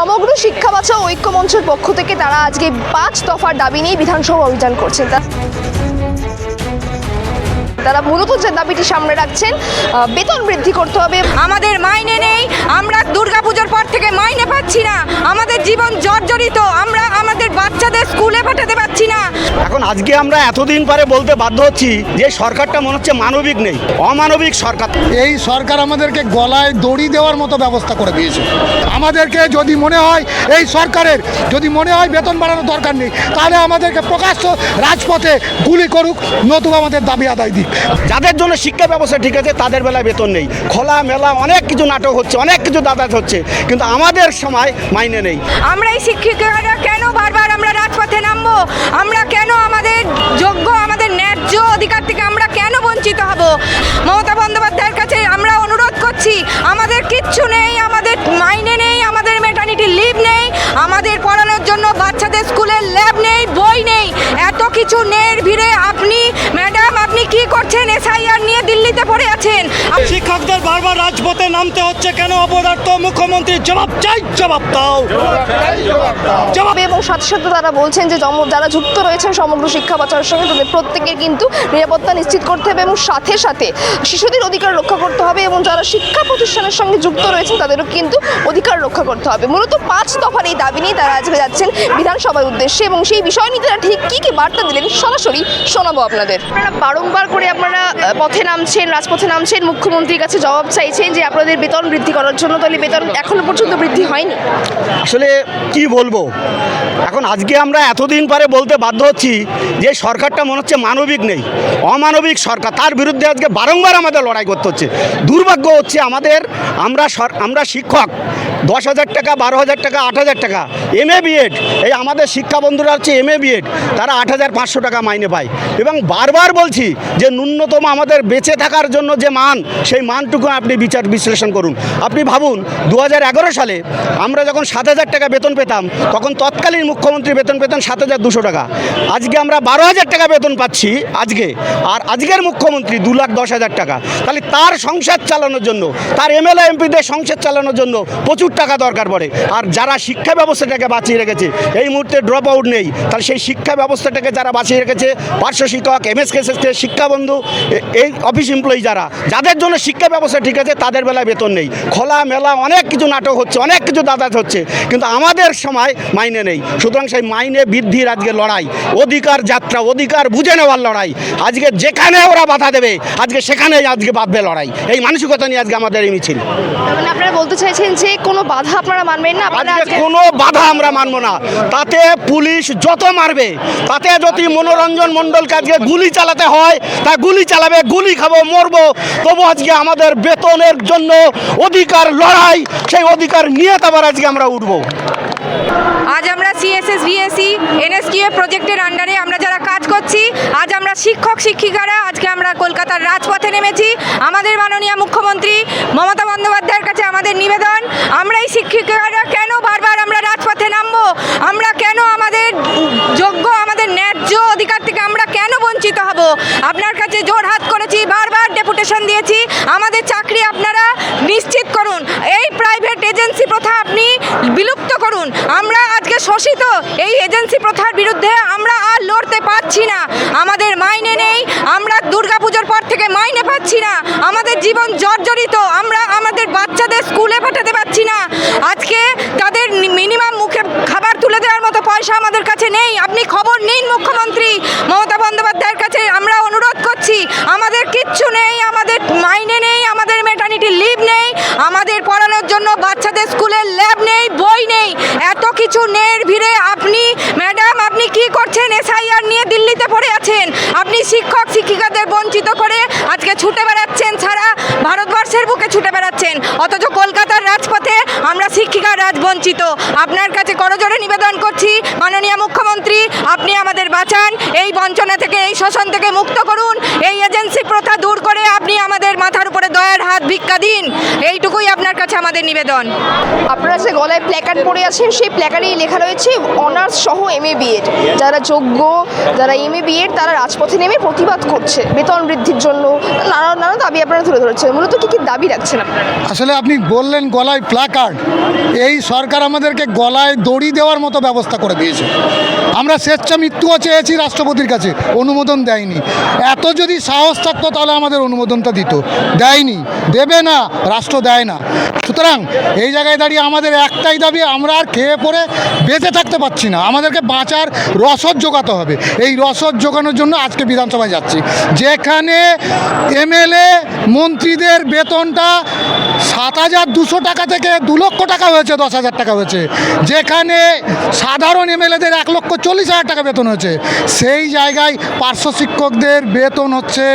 সমগ্র শিক্ষা ঐক্য মঞ্চের পক্ষ থেকে তারা আজকে পাঁচ দফার দাবি নিয়ে বিধানসভা অভিযান করছেন। তারা মূলত যে দাবিটি সামনে রাখছেন বেতন বৃদ্ধি করতে হবে। আমাদের মাইনে নেই, আমরা দুর্গাপুজোর পর থেকে মাইনে পাচ্ছি না। আমাদের জীবন জর্জরিত, আমরা আমাদের বাচ্চাদের স্কুলে পাঠাতে পারছি এখন আজকে আমরা এতদিন পরে বলতে বাধ্য হচ্ছি যে সরকারটা মনে হচ্ছে মানবিক নেই অমানবিক সরকার। এই সরকার আমাদেরকে গলায় দড়ি দেওয়ার মতো ব্যবস্থা করে দিয়েছে। আমাদেরকে যদি মনে হয় এই সরকারের যদি মনে হয় বেতন বাড়ানোর দরকার নেই তাহলে আমাদেরকে প্রকাশ্য রাজপথে গুলি করুক নতুবা আমাদের দাবি আদায় দিক। যাদের জন্য শিক্ষা ব্যবস্থা ঠিক আছে তাদের বেলায় বেতন নেই। খোলা মেলা অনেক কিছু নাটক হচ্ছে অনেক কিছু দাদাত হচ্ছে কিন্তু আমাদের সময় মাইনে নেই। আমরা এই শিক্ষিকারা কেন বারবার আমরা রাজপথে নামবো? আমরা কেন আমাদের যোগ্য আমাদের ন্যায্য অধিকার থেকে আমরা কেন বঞ্চিত হব? মমতা বন্দ্যোপাধ্যায়ের কাছে আমরা অনুরোধ করছি আমাদের কিচ্ছু নেই আমাদের মাইনে নেই আমাদের মেটার্নিটি লিভ নেই আমাদের পড়ানোর জন্য বাচ্চাদের স্কুলের ল্যাব নেই বই নেই। এত কিছু নের ভিড়ে আপনি ম্যাডাম আপনি কি করছেন? এসআইআর নিয়ে দিল্লিতে পড়ে আছেন। শিক্ষকদের বারবার রাজপথে নামতে হচ্ছে কেন? অপদার্থ মুখ্যমন্ত্রী জবাব চাই জবাব দাও। জবাব এবং সাথে সাথে তারা বলছেন যে যারা যুক্ত রয়েছেন সমগ্র শিক্ষা বাঁচানোর সঙ্গে তাদের প্রত্যেকের কিন্তু নিরাপত্তা নিশ্চিত করতে হবে এবং সাথে সাথে শিশুদের অধিকার রক্ষা করতে হবে এবং যারা শিক্ষা প্রতিষ্ঠানের সঙ্গে যুক্ত রয়েছেন তাদেরও কিন্তু অধিকার রক্ষা করতে হবে। মূলত পাঁচ দফার এই দাবি নিয়ে তারা আজকে যাচ্ছেন বিধানসভার উদ্দেশ্যে এবং সেই বিষয় নিয়ে তারা ঠিক কী কী বার্তা দিলেন সরাসরি শোনাবো আপনাদের। আপনারা বারংবার করে আপনারা পথে নামছেন রাজপথে নামছেন মুখ্যমন্ত্রীর কাছে জবাব চাইছেন যে আপনাদের বেতন বৃদ্ধি করার জন্য তাহলে বেতন এখনও পর্যন্ত বৃদ্ধি হয়নি। আসলে কি বলব? এখন আজকে আমরা এতদিন পরে বলতে বাধ্য হচ্ছি যে সরকারটা মনে হচ্ছে মানবিক নেই, অমানবিক সরকার। তার বিরুদ্ধে আজকে বারংবার আমাদের লড়াই করতে হচ্ছে। দুর্ভাগ্য হচ্ছে আমাদের, আমরা আমরা শিক্ষক, দশ হাজার টাকা, বারো হাজার টাকা, আট হাজার টাকা এম এ বিএড এই আমাদের শিক্ষা বন্ধুরা হচ্ছে এম এ বিএড তারা আট হাজার পাঁচশো টাকা মাইনে পায়। এবং বারবার বলছি যে ন্যূনতম আমাদের বেঁচে থাকার জন্য যে মান, সেই মানটুকু আপনি বিচার বিশ্লেষণ করুন। আপনি ভাবুন, দু হাজার এগারো সালে আমরা যখন সাত হাজার টাকা বেতন পেতাম, তখন তৎকালীন মুখ্যমন্ত্রী বেতন পেতেন সাত হাজার দুশো টাকা। আজকে আমরা বারো হাজার টাকা বেতন পাচ্ছি আজকে। আর আজকের মুখ্যমন্ত্রী দু লাখ দশ হাজার টাকা। তাহলে তার সংসার চালানোর জন্য, তার এমএলএ, এমপিদের সংসার চালানোর জন্য প্রচুর টাকা দরকার পড়ে। আর যারা শিক্ষা ব্যবস্থাটাকে বাঁচিয়ে রেখেছে, এই মুহূর্তে ড্রপ আউট নেই। তাহলে সেই শিক্ষা ব্যবস্থাটাকে যারা বাঁচিয়ে রেখেছে, পার্শ্ব শিক্ষক এমএসকেএসএসকে শিক্ষাবন্ধু এ- এই অফিস এমপ্লয়ি যারা, যাদের জন্য শিক্ষা ব্যবস্থা ঠিক আছে, তাদের বেলায় বেতন নেই। খোলা মেলা অনেক কিছু নাটক হচ্ছে, অনেক কিছু দাদাত হচ্ছে। কিন্তু আমাদের সময় মাইনে নেই। সুতরাং সেই মাইনে বৃদ্ধির আজকে লড়াই অধিকার যাত্রা অধিকার বুঝে নেওয়ার লড়াই আজকে যেখানে ওরা বাধা দেবে আজকে সেখানেই আজকে বাঁধবে লড়াই। এই মানসিকতা নিয়ে আজকে আমাদের এই মিছিল। মানে আপনারা বলতে চাইছেন যে কোনো বাধা আপনারা মানবেন না? আজকে কোনো বাধা আমরা মানবো না। তাতে পুলিশ যত মারবে তাতে যদি মনোরঞ্জন মণ্ডলকে আজকে গুলি চালাতে হয় তা গুলি চালাবে গুলি খাব মরবো তবু আজকে আমাদের বেতনের জন্য অধিকার লড়াই সেই অধিকার নিয়ে তারপর আজকে আমরা উঠবো। সিএসএস ভিএসি এনএসকিউ প্রজেক্টের আন্ডারে আমরা যারা কাজ করছি, আজ আমরা শিক্ষক, শিক্ষিকারা, আজকে আমরা কলকাতার রাজপথে নেমেছি। আমাদের মাননীয় মুখ্যমন্ত্রী মমতা বন্দ্যোপাধ্যায়ের কাছে আমাদের নিবেদন আমরা এই শিক্ষিকারা কেন বারবার আমরা রাজপথে নামবো? আমরা কেন আমাদের যোগ্য, আমাদের ন্যায্য অধিকার থেকে আমরা কেন বঞ্চিত হব? আপনার কাছে জোর হাত করেছি, বারবার ডেপুটেশন দিয়েছি। আমাদের চাকরি আপনারা নিশ্চিত করুন। এই প্রাইভেট এজেন্সি প্রথা আপনি বিলুপ্ত করুন। আমরা আজকে শোষিত এই এজেন্সি প্রথার বিরুদ্ধে আমরা আর লড়তে পারছি না। আমাদের মাইনে নেই, আমরা দুর্গাপুজোর পর থেকে মাইনে পাচ্ছি না। আমাদের জীবন জর্জরিত, আমরা আমাদের বাচ্চাদের স্কুলে পাঠাতে পারছি না আজকে তাদের মিনিমাম মুখে খাবার তুলে দেওয়ার মতো পয়সা আমাদের কাছে নেই আপনি খবর নিন মুখ্যমন্ত্রী মমতা বন্দ্যোপাধ্যায়ের কাছে আমরা অনুরোধ করছি আমাদের কিচ্ছু নেই আমাদের মাইনে নেই আমাদের মেটার্নিটি লিভ নেই আমাদের পড়ানোর জন্য বাচ্চাদের স্কুলের ল্যাব নেই বই নেই এত কিছু নের ভিড়ে আপনি ম্যাডাম আপনি কি করছেন এসআইআর নিয়ে দিল্লিতে পড়ে আছেন আপনি শিক্ষক শিক্ষিকাদের বঞ্চিত করে আজকে ছুটে বেড়াচ্ছেন সারা ভারতবর্ষের বুকে ছুটে বেড়াচ্ছেন অথচ কলকাতার রাজপথে আমরা শিক্ষিকা রাজ বঞ্চিত আপনার কাছে করজোড়ে নিবেদন করছি, মাননীয় মুখ্যমন্ত্রী, আপনি আমাদের বাঁচান, এই বঞ্চনা থেকে, এই শোষণ থেকে মুক্ত করুন, এই এজেন্সি প্রথা দূর করে আপনি আমাদের মাথার উপরে দয়ার হাত ভিক্ষা দিন। এইটুকুই আপনার কাছে আমাদের নিবেদন। আপনারা যে গলায় প্ল্যাকার্ড পরে আছেন সেই প্ল্যাকার্ডেই লেখা রয়েছে অনার্স সহ এম এ বিএড যারা যোগ্য যারা এম এ বিএড তারা রাজপথে নেমে প্রতিবাদ করছে। বেতন বৃদ্ধির জন্য নানা নানা দাবি আপনারা তুলে ধরেছেন। মূলত কি কি দাবি রাখছেন আপনারা আসলে আপনি বললেন গলায় প্ল্যাকার্ড এই সরকার আমাদেরকে গলায় দড়ি দেওয়ার মতো ব্যবস্থা করে দিয়েছে। আমরা স্বেচ্ছা মৃত্যুও চেয়েছি রাষ্ট্রপতির কাছে অনুমোদন দেয়নি। এত যদি সাহস থাকতো তাহলে আমাদের অনুমোদনটা দিত। দেয়নি। দেবে না। রাষ্ট্র দেয় না। সুতরাং এই জায়গায় দাঁড়িয়ে আমাদের একটাই দাবি, আমরা আর খেয়ে পড়ে বেঁচে থাকতে পারছি না। আমাদেরকে বাঁচার রসদ জোগাতে হবে। এই রসদ জোগানোর জন্য আজকে বিধানসভায় যাচ্ছি। যেখানে এমএলএ মন্ত্রীদের বেতনটা সাত হাজার দুশো টাকা থেকে দু লক্ষ টাকা হয়েছে, দশ হাজার টাকা হয়েছে। যেখানে সাধারণ এমএলএদের এক লক্ষ চল্লিশ হাজার টাকা বেতন হয়েছে। সেই জায়গায় পার্শ্ব শিক্ষকদের বেতন হচ্ছে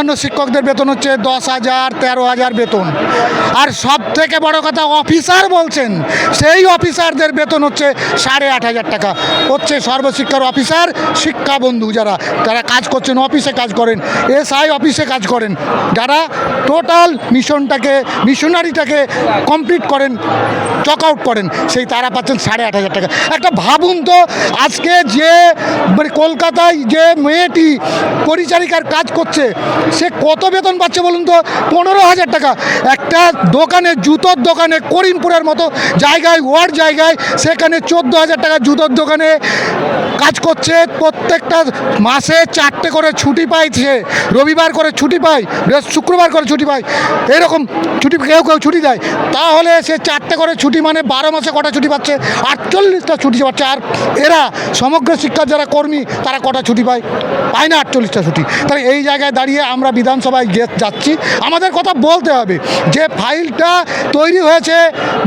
অন্যান্য শিক্ষকদের বেতন হচ্ছে দশ হাজার, তেরো হাজার বেতন। আর সব থেকে বড় কথা, অফিসার বলছেন, সেই অফিসারদের বেতন হচ্ছে সাড়ে আট হাজার টাকা। হচ্ছে সর্বশিক্ষার অফিসার শিক্ষাবন্ধু যারা যারা কাজ করছেন, অফিসে কাজ করেন, এসআই অফিসে কাজ করেন। যারা টোটাল মিশনটাকে, মিশনারিটাকে কমপ্লিট করেন, চক আউট করেন, সেই তারা পাচ্ছেন সাড়ে আট হাজার টাকা। একটা ভাবুন তো, আজকে যে মানে কলকাতায় যে মেয়েটি পরিচারিকার কাজ করছে সে কত বেতন পাচ্ছে বলুন তো? পনেরো হাজার টাকা। একটা দোকানে, জুতোর দোকানে, করিমপুরের মতো জায়গায়, ওয়ার্ড জায়গায়, সেখানে চোদ্দ হাজার টাকা জুতোর দোকানে কাজ করছে। প্রত্যেকটা মাসে চারটে করে ছুটি পাইছে রবিবার করে ছুটি পায় শুক্রবার করে ছুটি পায়। এরকম ছুটি, কেউ কেউ ছুটি দেয়। তাহলে সে চারটে করে ছুটি মানে বারো মাসে কটা ছুটি পাচ্ছে? আটচল্লিশটা ছুটি পাচ্ছে। আর এরা সমগ্র শিক্ষার যারা কর্মী, তারা কটা ছুটি পায়? পায় না আটচল্লিশটা ছুটি। তাই এই জায়গায় দাঁড়িয়ে আমরা বিধানসভায় যাচ্ছি, আমাদের কথা বলতে হবে। যে ফাইলটা তৈরি হয়েছে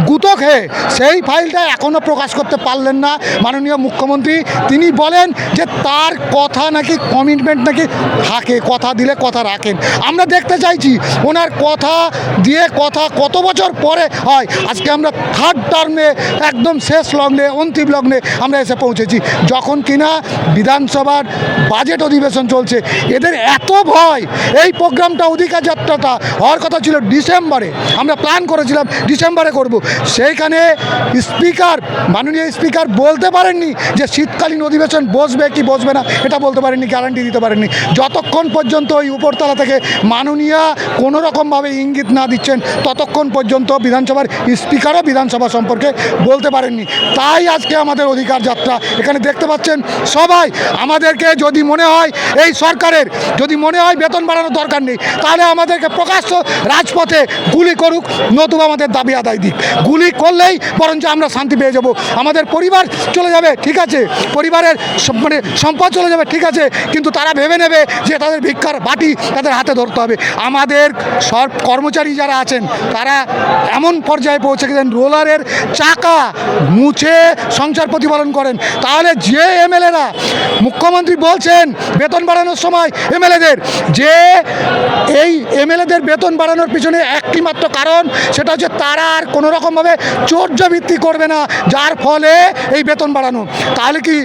গুতো খেয়ে, সেই ফাইলটা এখনও প্রকাশ করতে পারলেন না মাননীয় মুখ্যমন্ত্রী। তিনি বলেন যে তার কথা নাকি কমিটমেন্ট নাকি থাকে, কথা দিলে কথা রাখেন। আমরা দেখতে চাইছি ওনার কথা দিয়ে কথা কত বছর পরে হয়। আজকে আমরা থার্ড টার্মে একদম শেষ লগ্নে, অন্তিম লগ্নে আমরা এসে পৌঁছেছি। যখন কিনা বিধানসভার বাজেট অধিবেশন চলছে, এদের এত ভয় এই প্রোগ্রামটা অধিকার যাত্রাটা হওয়ার কথা ছিল ডিসেম্বরে। আমরা প্ল্যান করেছিলাম ডিসেম্বরে করব। সেইখানে স্পিকার, মাননীয় স্পিকার বলতে পারেননি যে শীতকালীন অধিবেশন বসবে কি বসবে না, এটা বলতে পারেননি গ্যারান্টি দিতে পারেননি। যতক্ষণ পর্যন্ত ওই উপরতলা থেকে মাননীয় কোনো রকমভাবে ইঙ্গিত না দিচ্ছেন, ততক্ষণ পর্যন্ত বিধানসভার স্পিকারও বিধানসভা সম্পর্কে বলতে পারেননি। তাই আজকে আমাদের অধিকার যাত্রা। এখানে দেখতে পাচ্ছেন সবাই, আমাদেরকে যদি মনে হয় এই সরকারের, যদি মনে হয় বেতন বাড়ানোর দরকার নেই। তাহলে আমাদেরকে প্রকাশ্য রাজপথে গুলি করুক, নতুবা আমাদের দাবি আদায় দিক। গুলি করলেই বরঞ্চ আমরা শান্তি পেয়ে যাব। আমাদের পরিবার চলে যাবে, ঠিক আছে? পরিবারের মানে সম্পদ চলে যাবে, ঠিক আছে? কিন্তু তারা ভেবে নেবে যে তাদের ভিক্ষার বাটি তাদের হাতে ধরতে হবে। আমাদের সব কর্মচারী যারা আছেন, তারা এমন পর্যায়ে পৌঁছে গেছেন রোলারের চাকা মুছে সংসার প্রতিপালন করেন। তাহলে যে এমএলএরা মুখ্যমন্ত্রী বলছেন, বেতন বাড়ানোর সময় এমএলএদের, যে এই এমএলএদের বেতন বাড়ানোর পিছনে একটি মাত্র কারণ সেটা হচ্ছে তারা আর কোনো রকমভাবে চর্য ভিত্তি করবে না যার ফলে এই বেতন বাড়ানো। তাহলে কি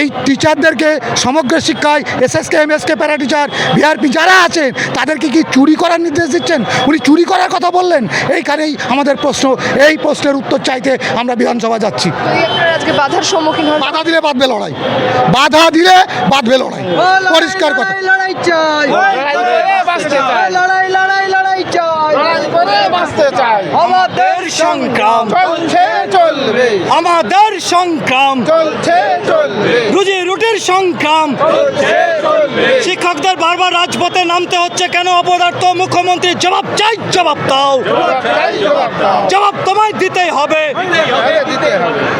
এই টিচারদেরকে সমগ্র শিক্ষায় SSK MSK para teacher BRP যারা আছেন তাদেরকে কি চুরি করার নির্দেশ দিচ্ছেন? উনি চুরি করার কথা বললেন? এইখানেই আমাদের প্রশ্ন এই প্রশ্নের উত্তর চাইতে আমরা বিধানসভা যাচ্ছি। আজকে বাধার সম্মুখীন হন? বাধা দিলে বাঁধবে লড়াই। বাধা দিলে বাঁধবে লড়াই। পরিষ্কার কথা। লড়াই চাই। লড়াই লড়াই লড়াই চাই। আমাদের সংগ্রাম। চলছে চলবে। আমাদের সংগ্রাম। চলছে চলবে। রুজি রুটির সংগ্রাম। শিক্ষকদের বারবার রাজপথে নামতে হচ্ছে কেন? অপদার্থ মুখ্যমন্ত্রী জবাব চাই জবাব দাও। চাই জবাব দাও। জবাব তোমায় দিতেই হবে। দিতে দিতে হবে।